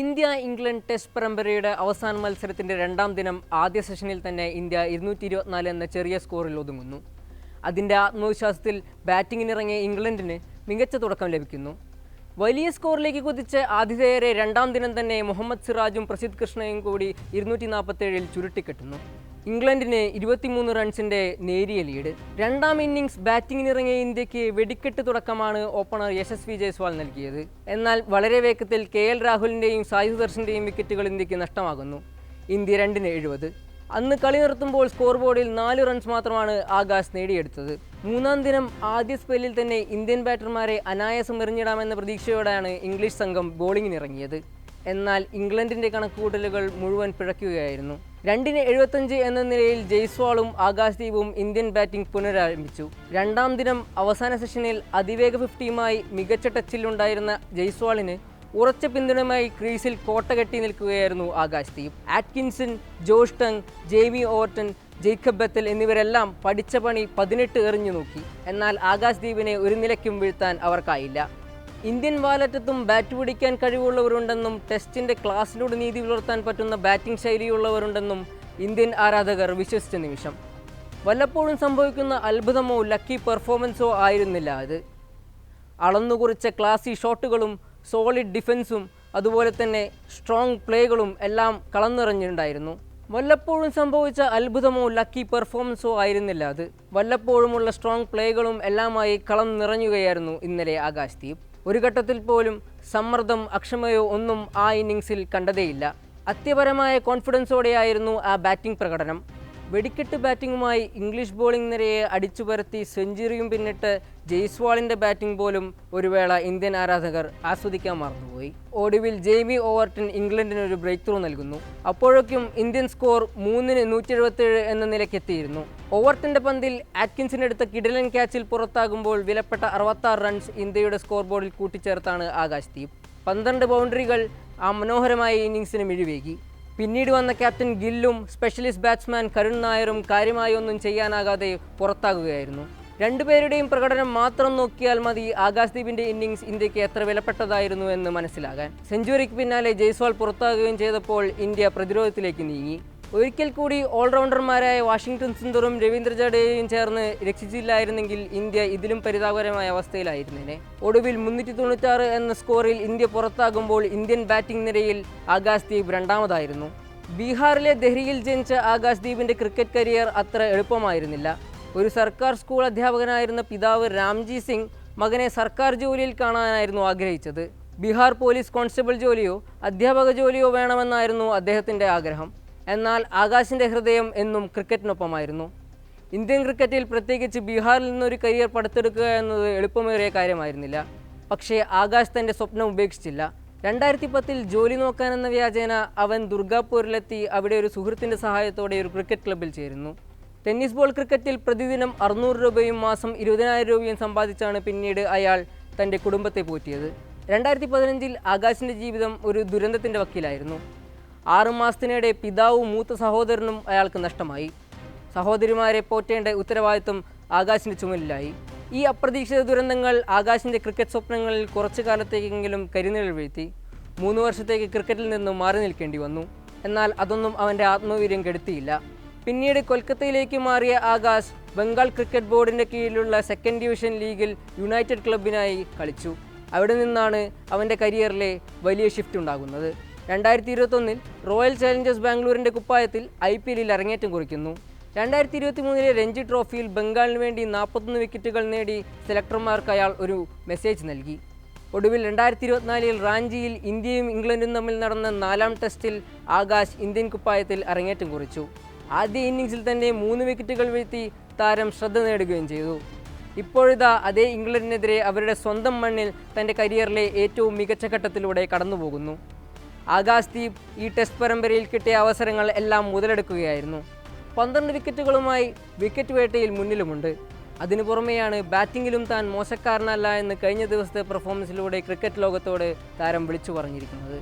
India England test പരമ്പരയുടെ അവസാന മത്സരത്തിന്റെ രണ്ടാം ദിനം ആദ്യ സെഷനിൽ തന്നെ ഇന്ത്യ ഇരുന്നൂറ്റി ഇരുപത്തിനാല് എന്ന ചെറിയ സ്കോറിൽ ഒതുങ്ങുന്നു. അതിന്റെ ആത്മവിശ്വാസത്തിൽ ബാറ്റിങ്ങിനിറങ്ങിയ ഇംഗ്ലണ്ടിന് മികച്ച തുടക്കം ലഭിക്കുന്നു. വലിയ സ്കോറിലേക്ക് കുതിച്ച് ആതിഥേയരെ രണ്ടാം ദിനം തന്നെ മുഹമ്മദ് സിറാജും പ്രസിദ്ധ് കൃഷ്ണയും കൂടി ഇരുന്നൂറ്റി നാൽപ്പത്തേഴിൽ ചുരുട്ടിക്കെട്ടുന്നു. ഇംഗ്ലണ്ടിന് ഇരുപത്തിമൂന്ന് റൺസിന്റെ നേരിയ ലീഡ്. രണ്ടാം ഇന്നിംഗ്സ് ബാറ്റിംഗിനിറങ്ങിയ ഇന്ത്യയ്ക്ക് വെടിക്കെട്ട് തുടക്കമാണ് ഓപ്പണർ യശസ്വി ജയ്സ്വാൾ നൽകിയത്. എന്നാൽ വളരെ വേഗത്തിൽ കെ എൽ രാഹുലിന്റെയും സായി സുദർശന്റെയും വിക്കറ്റുകൾ ഇന്ത്യയ്ക്ക് നഷ്ടമാകുന്നു. ഇന്ത്യ രണ്ടിന് എഴുപത്. അന്ന് കളി നിർത്തുമ്പോൾ സ്കോർ ബോർഡിൽ നാല് റൺസ് മാത്രമാണ് ആകാശ് നേടിയെടുത്തത്. മൂന്നാം ദിനം ആദ്യ സ്പെല്ലിൽ തന്നെ ഇന്ത്യൻ ബാറ്റർമാരെ അനായാസം എറിഞ്ഞിടാമെന്ന പ്രതീക്ഷയോടെയാണ് ഇംഗ്ലീഷ് സംഘം ബോളിങ്ങിനിറങ്ങിയത്. എന്നാൽ ഇംഗ്ലണ്ടിന്റെ കണക്കുകൂട്ടലുകൾ മുഴുവൻ പിഴയ്ക്കുകയായിരുന്നു. രണ്ടിന് എഴുപത്തഞ്ച് എന്ന നിലയിൽ ജയ്സ്വാളും ആകാശ്ദീപും ഇന്ത്യൻ ബാറ്റിംഗ് പുനരാരംഭിച്ചു. രണ്ടാം ദിനം അവസാന സെഷനിൽ അതിവേഗ ഫിഫ്റ്റിയുമായി മികച്ച ടച്ചിലുണ്ടായിരുന്ന ജയ്സ്വാളിന് ഉറച്ച പിന്തുണയുമായി ക്രീസിൽ കോട്ട കെട്ടി നിൽക്കുകയായിരുന്നു Akashdeep. Atkinson Josh Tongue Jamie Overton Jacob Bethell എന്നിവരെല്ലാം പഠിച്ച പണി പതിനെട്ട് എറിഞ്ഞു നോക്കി. എന്നാൽ ആകാശ്ദീപിനെ ഒരു നിലയ്ക്കും വീഴ്ത്താൻ അവർക്കായില്ല. ഇന്ത്യൻ വാലറ്റത്തും ബാറ്റ് പിടിക്കാൻ കഴിവുള്ളവരുണ്ടെന്നും ടെസ്റ്റിന്റെ ക്ലാസ്സിലൂടെ നീതി പുലർത്താൻ പറ്റുന്ന ബാറ്റിംഗ് ശൈലിയുള്ളവരുണ്ടെന്നും ഇന്ത്യൻ ആരാധകർ വിശ്വസിച്ച നിമിഷം. വല്ലപ്പോഴും സംഭവിക്കുന്ന അത്ഭുതമോ ലക്കി പെർഫോമൻസോ ആയിരുന്നില്ല അത്. അളന്നുകുറിച്ച ക്ലാസി ഷോട്ടുകളും സോളിഡ് ഡിഫൻസും അതുപോലെ തന്നെ സ്ട്രോങ് പ്ലേകളും എല്ലാം കളന്നിറഞ്ഞിട്ടുണ്ടായിരുന്നു. വല്ലപ്പോഴും സംഭവിച്ച അത്ഭുതമോ ലക്കി പെർഫോമൻസോ ആയിരുന്നില്ല അത്. വല്ലപ്പോഴുമുള്ള സ്ട്രോങ് പ്ലേകളും എല്ലാമായി കളം നിറഞ്ഞുകയായിരുന്നു ഇന്നലെ ആകാശ്ദീപ് ഒരു ഘട്ടത്തിൽ പോലും സമ്മർദ്ദം അക്ഷമയോ ഒന്നും ആ ഇന്നിങ്സിൽ കണ്ടതേയില്ല. അത്യപരമായ കോൺഫിഡൻസോടെയായിരുന്നു ആ ബാറ്റിംഗ് പ്രകടനം. വെടിക്കെട്ട് ബാറ്റിംഗുമായി ഇംഗ്ലീഷ് ബോളിംഗ് നിരയെ അടിച്ചു പരത്തി സെഞ്ചുറിയും പിന്നിട്ട് ജയ്സ്വാളിന്റെ ബാറ്റിംഗ് പോലും ഒരു വേള ഇന്ത്യൻ ആരാധകർ ആസ്വദിക്കാൻ മറന്നുപോയി. ഒടുവിൽ ജെയ്മി ഓവർട്ടൺ ഇംഗ്ലണ്ടിന് ഒരു ബ്രേക്ക് ത്രൂ നൽകുന്നു. അപ്പോഴേക്കും ഇന്ത്യൻ സ്കോർ മൂന്നിന് നൂറ്റി എഴുപത്തേഴ് എന്ന നിലയ്ക്കെത്തിയിരുന്നു ഓവർട്ടന്റെ പന്തിൽ ആറ്റ്കിൻസിനെടുത്ത കിടലൻ ക്യാച്ചിൽ പുറത്താകുമ്പോൾ വിലപ്പെട്ട അറുപത്താറ് റൺസ് ഇന്ത്യയുടെ സ്കോർ ബോർഡിൽ കൂട്ടിച്ചേർത്താണ് ആകാശ്ദീപ് പന്ത്രണ്ട് ബൗണ്ടറികൾ ആ മനോഹരമായ ഇന്നിങ്സിന് മിഴിവേകി പിന്നീട് വന്ന ക്യാപ്റ്റൻ ഗില്ലും സ്പെഷ്യലിസ്റ്റ് ബാറ്റ്സ്മാൻ കരുൺ നായരും കാര്യമായി ഒന്നും ചെയ്യാനാകാതെ പുറത്താകുകയായിരുന്നു. രണ്ടുപേരുടെയും പ്രകടനം മാത്രം നോക്കിയാൽ മതി ആകാശ്ദീപിന്റെ ഇന്നിങ്സ് ഇന്ത്യയ്ക്ക് എത്ര വിലപ്പെട്ടതായിരുന്നു എന്ന് മനസ്സിലാകാൻ. സെഞ്ചുറിക്ക് പിന്നാലെ ജയ്സ്വാൾ പുറത്താകുകയും ചെയ്തപ്പോൾ ഇന്ത്യ പ്രതിരോധത്തിലേക്ക് നീങ്ങി. ഒരിക്കൽ കൂടി ഓൾറൗണ്ടർമാരായ വാഷിംഗ്ടൺ സുന്ദറും രവീന്ദ്ര ജഡേജയും ചേർന്ന് രക്ഷിച്ചില്ലായിരുന്നെങ്കിൽ ഇന്ത്യ ഇതിലും പരിതാപകരമായ അവസ്ഥയിലായിരുന്നേനെ. ഒടുവിൽ മുന്നൂറ്റി തൊണ്ണൂറ്റാറ് എന്ന സ്കോറിൽ ഇന്ത്യ പുറത്താകുമ്പോൾ ഇന്ത്യൻ ബാറ്റിംഗ് നിരയിൽ ആകാശ് ദീപ് രണ്ടാമതായിരുന്നു. ബീഹാറിലെ ദെഹ്രിയിൽ ജനിച്ച ആകാശ് ആകാശ്ദീപിന്റെ ക്രിക്കറ്റ് കരിയർ അത്ര എളുപ്പമായിരുന്നില്ല. ഒരു സർക്കാർ സ്കൂൾ അധ്യാപകനായിരുന്ന പിതാവ് രാംജി സിംഗ് മകനെ സർക്കാർ ജോലിയിൽ കാണാനായിരുന്നു ആഗ്രഹിച്ചത്. ബീഹാർ പോലീസ് കോൺസ്റ്റബിൾ ജോലിയോ അധ്യാപക ജോലിയോ വേണമെന്നായിരുന്നു അദ്ദേഹത്തിന്റെ ആഗ്രഹം. എന്നാൽ ആകാശിന്റെ ഹൃദയം എന്നും ക്രിക്കറ്റിനൊപ്പമായിരുന്നു. ഇന്ത്യൻ ക്രിക്കറ്റിൽ പ്രത്യേകിച്ച് ബീഹാറിൽ നിന്നൊരു കരിയർ പടുത്തെടുക്കുക എന്നത് എളുപ്പമേറിയ കാര്യമായിരുന്നില്ല. പക്ഷേ ആകാശ് തന്റെ സ്വപ്നം ഉപേക്ഷിച്ചില്ല. രണ്ടായിരത്തി പത്തിൽ ജോലി നോക്കാനെന്ന വ്യാജേന അവൻ ദുർഗാപൂരിലെത്തി അവിടെ ഒരു സുഹൃത്തിന്റെ സഹായത്തോടെ ഒരു ക്രിക്കറ്റ് ക്ലബ്ബിൽ ചേരുന്നു. ടെന്നീസ് ബോൾ ക്രിക്കറ്റിൽ പ്രതിദിനം അറുന്നൂറ് രൂപയും മാസം ഇരുപതിനായിരം രൂപയും സമ്പാദിച്ചാണ് പിന്നീട് അയാൾ തന്റെ കുടുംബത്തെ പോറ്റിയത്. രണ്ടായിരത്തി പതിനഞ്ചിൽ ആകാശിന്റെ ജീവിതം ഒരു ദുരന്തത്തിന്റെ വക്കീലായിരുന്നു. ആറു മാസത്തിനിടെ പിതാവും മൂത്ത സഹോദരനും അയാൾക്ക് നഷ്ടമായി. സഹോദരിമാരെ പോറ്റേണ്ട ഉത്തരവാദിത്വം ആകാശിന്റെ ചുമലിലായി. ഈ അപ്രതീക്ഷിത ദുരന്തങ്ങൾ ആകാശിന്റെ ക്രിക്കറ്റ് സ്വപ്നങ്ങളിൽ കുറച്ചു കാലത്തേക്കെങ്കിലും കരിനിഴൽ വീഴ്ത്തി. മൂന്ന് വർഷത്തേക്ക് ക്രിക്കറ്റിൽ നിന്നും മാറി നിൽക്കേണ്ടി വന്നു. എന്നാൽ അതൊന്നും അവന്റെ ആത്മവീര്യം കെടുത്തിയില്ല. പിന്നീട് കൊൽക്കത്തയിലേക്ക് മാറിയ ആകാശ് ബംഗാൾ ക്രിക്കറ്റ് ബോർഡിന്റെ കീഴിലുള്ള സെക്കൻഡ് ഡിവിഷൻ ലീഗിൽ യുണൈറ്റഡ് ക്ലബിനായി കളിച്ചു. അവിടെ നിന്നാണ് അവന്റെ കരിയറിലെ വലിയ ഷിഫ്റ്റ് ഉണ്ടാകുന്നത്. രണ്ടായിരത്തി ഇരുപത്തൊന്നിൽ റോയൽ ചലഞ്ചേഴ്സ് ബാംഗ്ലൂരിന്റെ കുപ്പായത്തിൽ ഐ പി എല്ലിൽ അരങ്ങേറ്റം കുറിക്കുന്നു. രണ്ടായിരത്തി ഇരുപത്തി മൂന്നിലെ രഞ്ജി ട്രോഫിയിൽ ബംഗാളിന് വേണ്ടി നാൽപ്പത്തൊന്ന് വിക്കറ്റുകൾ നേടി സെലക്ടർമാർക്ക് അയാൾ ഒരു മെസ്സേജ് നൽകി. ഒടുവിൽ രണ്ടായിരത്തി ഇരുപത്തിനാലിൽ റാഞ്ചിയിൽ ഇന്ത്യയും ഇംഗ്ലണ്ടും തമ്മിൽ നടന്ന നാലാം ടെസ്റ്റിൽ ആകാശ് ഇന്ത്യൻ കുപ്പായത്തിൽ അരങ്ങേറ്റം കുറിച്ചു. ആദ്യ ഇന്നിങ്സിൽ തന്നെ മൂന്ന് വിക്കറ്റുകൾ വീഴ്ത്തി താരം ശ്രദ്ധ നേടുകയും ചെയ്തു. ഇപ്പോഴിതാ അതേ ഇംഗ്ലണ്ടിനെതിരെ അവരുടെ സ്വന്തം മണ്ണിൽ തന്റെ കരിയറിലെ ഏറ്റവും മികച്ച ഘട്ടത്തിലൂടെ കടന്നുപോകുന്നു. ആകാശ് ദീപ് ഈ ടെസ്റ്റ് പരമ്പരയിൽ കിട്ടിയ അവസരങ്ങൾ എല്ലാം മുതലെടുക്കുകയായിരുന്നു. പന്ത്രണ്ട് വിക്കറ്റുകളുമായി വിക്കറ്റ് വേട്ടയിൽ മുന്നിലുമുണ്ട്. അതിനു പുറമെയാണ് ബാറ്റിങ്ങിലും താൻ മോശക്കാരനല്ല എന്ന് കഴിഞ്ഞ ദിവസത്തെ പെർഫോമൻസിലൂടെ ക്രിക്കറ്റ് ലോകത്തോട് താരം വിളിച്ചു പറഞ്ഞിരിക്കുന്നത്.